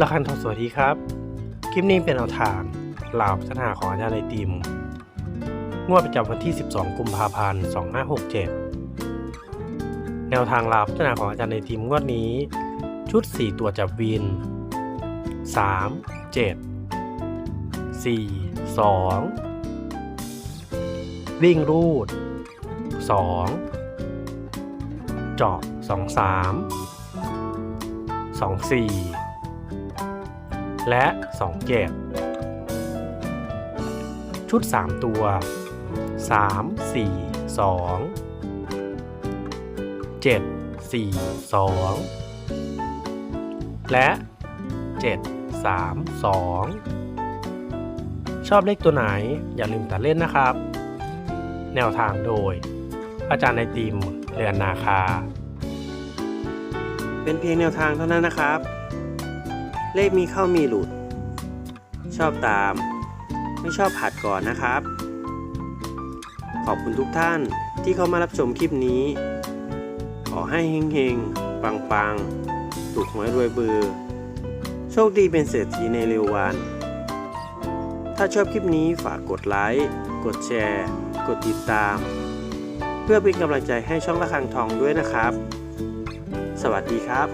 ละคันทองสวัสดีครับ คลิปนี้เป็นแนวทางลาวพัฒนาของอาจารย์ไอติม งวดประจำวันที่ 12 กุมภาพันธ์ 2567 แนวทางลาวพัฒนาของอาจารย์ไอติมงวดนี้ ชุด 4 ตัวจับวิน 3 7 4 2วิ่งรูด 2 เจาะ 2 3 2 4 และ 2 เกต ชุด 3 ตัว 3 4 2 7 4 2 และ 7 3 2 ชอบเลขตัวไหนอย่าลืมตัดเล่นนะครับ แนวทางโดย อาจารย์ในทีมเรือนนาคา เป็นเพียงแนวทางเท่านั้นนะครับ เลขมีเข้ามีหลุด ชอบตาม ไม่ชอบผัดก่อนนะครับ ขอบคุณทุกท่านที่เข้ามารับชมคลิปนี้ ขอให้เฮงๆ ปังๆ ถูกหวยรวยเบือ โชคดีเป็นเศรษฐีในเร็ววัน ถ้าชอบคลิปนี้ฝากกดไลค์ กดแชร์ กดติดตาม เพื่อเป็นกำลังใจให้ช่องละคังทองด้วยนะครับ สวัสดีครับ